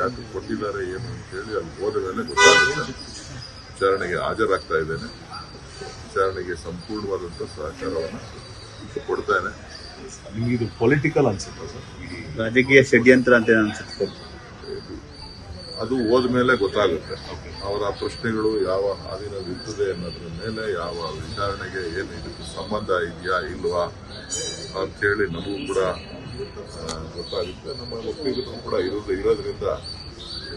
ಯಾಕೆ ಕೊಟ್ಟಿದ್ದಾರೆ ಏನು ಅಂತ ಹೇಳಿ ಅಲ್ಲಿ ಹೋದ ಮೇಲೆ ಗೊತ್ತಾಗುತ್ತೆ. ವಿಚಾರಣೆಗೆ ಹಾಜರಾಗ್ತಾ ಇದ್ದೇನೆ. ವಿಚಾರಣೆಗೆ ಸಂಪೂರ್ಣವಾದಂಥ ಸಹಕಾರವನ್ನು ಕೊಡ್ತೇನೆ. ನಿಮ್ಗೆ ಇದು ಪೊಲಿಟಿಕಲ್ ಅನ್ಸುತ್ತೆ ಸರ್? ರಾಜಕೀಯ ಷಡ್ಯಂತ್ರ ಅಂತ ಏನ್ ಅನ್ಸುತ್ತೆ? ಅದು ಹೋದ ಮೇಲೆ ಗೊತ್ತಾಗುತ್ತೆ ಅವರ ಪ್ರಶ್ನೆಗಳು ಯಾವ ಹಾದಿನಲ್ಲಿರ್ತದೆ ಅನ್ನೋದ್ರ ಮೇಲೆ ಯಾವ ವಿಚಾರಣೆಗೆ ಏನು ಇದಕ್ಕೆ ಸಂಬಂಧ ಇದೆಯಾ ಇಲ್ವಾ ಅಂತೇಳಿ ನಮಗೂ ಕೂಡ ಗೊತ್ತಾಗುತ್ತೆ. ನಮ್ಮ ಒಪ್ಪಿಗೂ ಕೂಡ ಇರೋದು ಇರೋದ್ರಿಂದ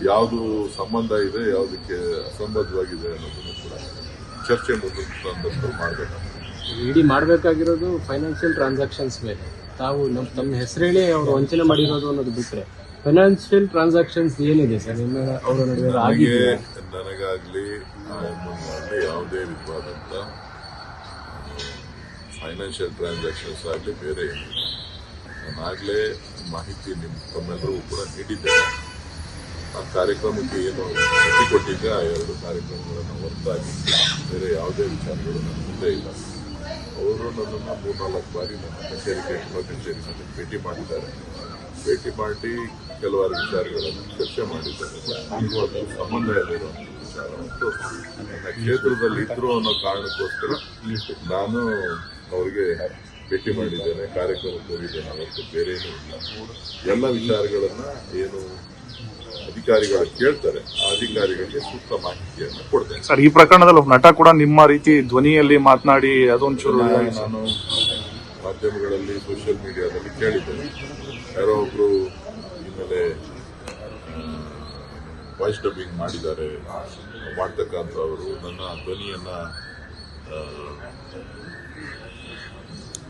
ಯಾವುದು ಸಂಬಂಧ ಇದೆ ಯಾವುದಕ್ಕೆ ಅಸಂಬದ್ಧವಾಗಿದೆ ಅನ್ನೋದನ್ನು ಕೂಡ ಚರ್ಚೆ ಮುಂದಿನ ಮಾಡಬೇಕು ಮಾಡಬೇಕಾಗ್ತದೆ. ಇಡಿ ಮಾಡಬೇಕಾಗಿರೋದು ಫೈನಾನ್ಷಿಯಲ್ ಟ್ರಾನ್ಸಾಕ್ಷನ್ಸ್ ಮೇಲೆ. ತಾವು ನಮ್ಮ ತಮ್ಮ ಹೆಸರೇಳಿ ಅವರು ವಂಚನೆ ಮಾಡಿರೋದು ಅನ್ನೋದು ಬಿಟ್ಟರೆ ಫೈನಾನ್ಷಿಯಲ್ ಟ್ರಾನ್ಸಾಕ್ಷನ್ಸ್ ಏನಿದೆ ಸರ್? ನಿಮ್ಮ ಅವರ ನಡುವೆ ಆಗಿದೆಯಾ ನನಗಾಗ್ಲಿ ಯಾವುದೇ ವಿಧವಾದಂಥ ಫೈನಾನ್ಷಿಯಲ್ ಟ್ರಾನ್ಸಾಕ್ಷನ್ಸ್ ಆಗಲಿ ಬೇರೆ ಏನಿಲ್ಲ. ನಾನಾಗಲೇ ಮಾಹಿತಿ ನಿಮ್ಮ ತಮ್ಮೆಲ್ಲರಿಗೂ ಕೂಡ ನೀಡಿದ್ದೆ ಆ ಕಾರ್ಯಕ್ರಮಕ್ಕೆ ಏನು ಭೇಟಿ ಕೊಟ್ಟಿದ್ದೆ, ಆ ಎರಡು ಕಾರ್ಯಕ್ರಮಗಳನ್ನು ಹೊರತಾಗಿ ಬೇರೆ ಯಾವುದೇ ವಿಚಾರಗಳು ನನ್ನ ಮುಂದೆ ಇಲ್ಲ. ಅವರು ನನ್ನನ್ನು ಮೂರ್ನಾಲ್ಕು ಬಾರಿ ನನ್ನ ಕಚೇರಿ ಗೃಹ ಕಚೇರಿನಲ್ಲಿ ಭೇಟಿ ಮಾಡಿದ್ದಾರೆ. ಭೇಟಿ ಮಾಡಿ ಕೆಲವಾರು ವಿಚಾರಗಳನ್ನು ಚರ್ಚೆ ಮಾಡಿದ್ದಾರೆ. ಇದು ಅದು ಸಂಬಂಧ ಇಲ್ಲಿರುವಂಥ ವಿಚಾರ ಮತ್ತು ನನ್ನ ಕ್ಷೇತ್ರದಲ್ಲಿ ಇದ್ರು ಅನ್ನೋ ಕಾರಣಕ್ಕೋಸ್ಕರ ನಾನು ಅವರಿಗೆ ಭೇಟಿ ಮಾಡಿದ್ದೇನೆ ಕಾರ್ಯಕ್ರಮಕ್ಕೆ ಹೋಗಿದ್ದೇನೆ ಅವತ್ತು ಬೇರೇನೂ ಇಲ್ಲ. ಎಲ್ಲ ವಿಚಾರಗಳನ್ನು ಏನು ಅಧಿಕಾರಿಗಳು ಕೇಳ್ತಾರೆ ಆ ಅಧಿಕಾರಿಗಳಿಗೆ ಸೂಕ್ತ ಮಾಹಿತಿಯನ್ನು ಕೊಡ್ತೇನೆ. ಸರ್ ಈ ಪ್ರಕರಣದಲ್ಲಿ ನಟ ಕೂಡ ನಿಮ್ಮ ರೀತಿ ಧ್ವನಿಯಲ್ಲಿ ಮಾತನಾಡಿ ಅದೊಂಚೂರು ನಾನು ನಾನು ಮಾಧ್ಯಮಗಳಲ್ಲಿ ಸೋಷಿಯಲ್ ಮೀಡಿಯಾದಲ್ಲಿ ಕೇಳಿದ್ದೇನೆ. ಯಾರೋ ಒಬ್ರು ಹಿನ್ನೆಲೆ ವಾಯ್ಸ್ ಡಬ್ಬಿಂಗ್ ಮಾಡಿದ್ದಾರೆ. ಮಾಡ್ತಕ್ಕಂಥವರು ನನ್ನ ಧ್ವನಿಯನ್ನ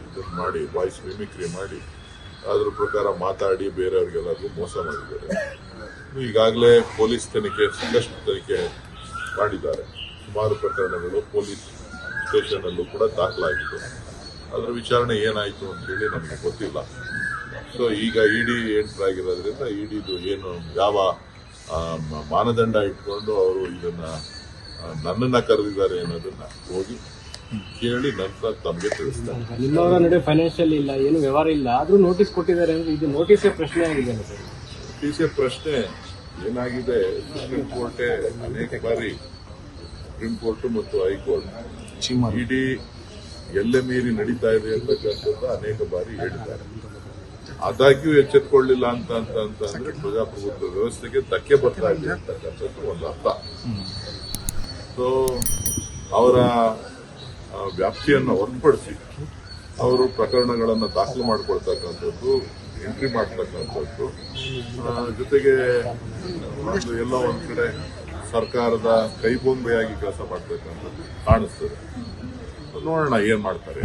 ಇದನ್ನ ಮಾಡಿ ವಾಯ್ಸ್ ಮಿಮಿಕ್ರಿ ಮಾಡಿ, ಅದ್ರ ಪ್ರಕಾರ ಮಾತಾಡಿ ಬೇರೆಯವ್ರಿಗೆಲ್ಲರಿಗೂ ಮೋಸ ಮಾಡಿದ್ದಾರೆ. ಈಗಾಗಲೇ ಪೊಲೀಸ್ ತನಿಖೆ, ಸಾಕಷ್ಟು ತನಿಖೆ ಮಾಡಿದ್ದಾರೆ. ಸುಮಾರು ಪ್ರಕರಣಗಳು ಪೊಲೀಸ್ ಸ್ಟೇಷನಲ್ಲೂ ಕೂಡ ದಾಖಲಾಗಿದೆ. ಅದರ ವಿಚಾರಣೆ ಏನಾಯಿತು ಅಂತೇಳಿ ನಮಗೆ ಗೊತ್ತಿಲ್ಲ. ಸೊ ಈಗ ಇಡಿ ಎಂಟರ್ ಆಗಿರೋದ್ರಿಂದ ಇಡಿದು ಏನು, ಯಾವ ಮಾನದಂಡ ಇಟ್ಕೊಂಡು ಅವರು ಇದನ್ನ ನನ್ನನ್ನ ಕರೆದಿದ್ದಾರೆ ಅನ್ನೋದನ್ನ ಹೋಗಿ ಕೇಳಿ ನಂತರ ತಮಗೆ ತಿಳಿಸ್ತಾರೆ. ನಿಮ್ಮವರ ನಡುವೆ ಫೈನಾನ್ಷಿಯಲ್ ಇಲ್ಲ ಏನು ವ್ಯವಹಾರ ಇಲ್ಲ ಆದ್ರೂ ನೋಟಿಸ್ ಕೊಟ್ಟಿದ್ದಾರೆ ಅಂದ್ರೆ ಇದು ನೋಟಿಸೇ ಪ್ರಶ್ನೆ ಆಗಿದೆ ಸರ್ ಪಿಸಿಎ ಪ್ರಶ್ನೆ ಏನಾಗಿದೆ? ಸುಪ್ರೀಂ ಕೋರ್ಟೇ ಅನೇಕ ಬಾರಿ ಸುಪ್ರೀಂ ಕೋರ್ಟ್ ಮತ್ತು ಹೈಕೋರ್ಟ್ ಇಡೀ ಎಲ್ಲೆ ಮೀರಿ ನಡೀತಾ ಇದೆ ಅಂತಕ್ಕಂಥದ್ದು ಅನೇಕ ಬಾರಿ ಹೇಳಿದ್ದಾರೆ. ಆದಾಗ್ಯೂ ಎಚ್ಚೆತ್ಕೊಳ್ಳಿಲ್ಲ ಅಂತ ಅಂತ ಅಂತ ಅಂದ್ರೆ ಪ್ರಜಾಪ್ರಭುತ್ವ ವ್ಯವಸ್ಥೆಗೆ ಧಕ್ಕೆ ಬರ್ತಾ ಇದೆ ಅಂತಕ್ಕಂಥದ್ದು ಒಂದು ಅರ್ಥ. ಸೊ ಅವರ ವ್ಯಾಪ್ತಿಯನ್ನು ಹೊರತುಪಡಿಸಿ ಅವರು ಪ್ರಕರಣಗಳನ್ನು ದಾಖಲು ಮಾಡಿಕೊಳ್ತಕ್ಕಂಥದ್ದು ಎಂಟ್ರಿ ಮಾಡ್ತಕ್ಕಂಥದ್ದು. ಜೊತೆಗೆ ಒಂದು ಎಲ್ಲ ಒಂದು ಕಡೆ ಸರ್ಕಾರದ ಕೈಬೊಂಬೆಯಾಗಿ ಕೆಲಸ ಮಾಡ್ತಕ್ಕಂಥದ್ದು ಕಾಣಿಸ್ತದೆ. ನೋಡೋಣ ಏನ್ ಮಾಡ್ತಾರೆ.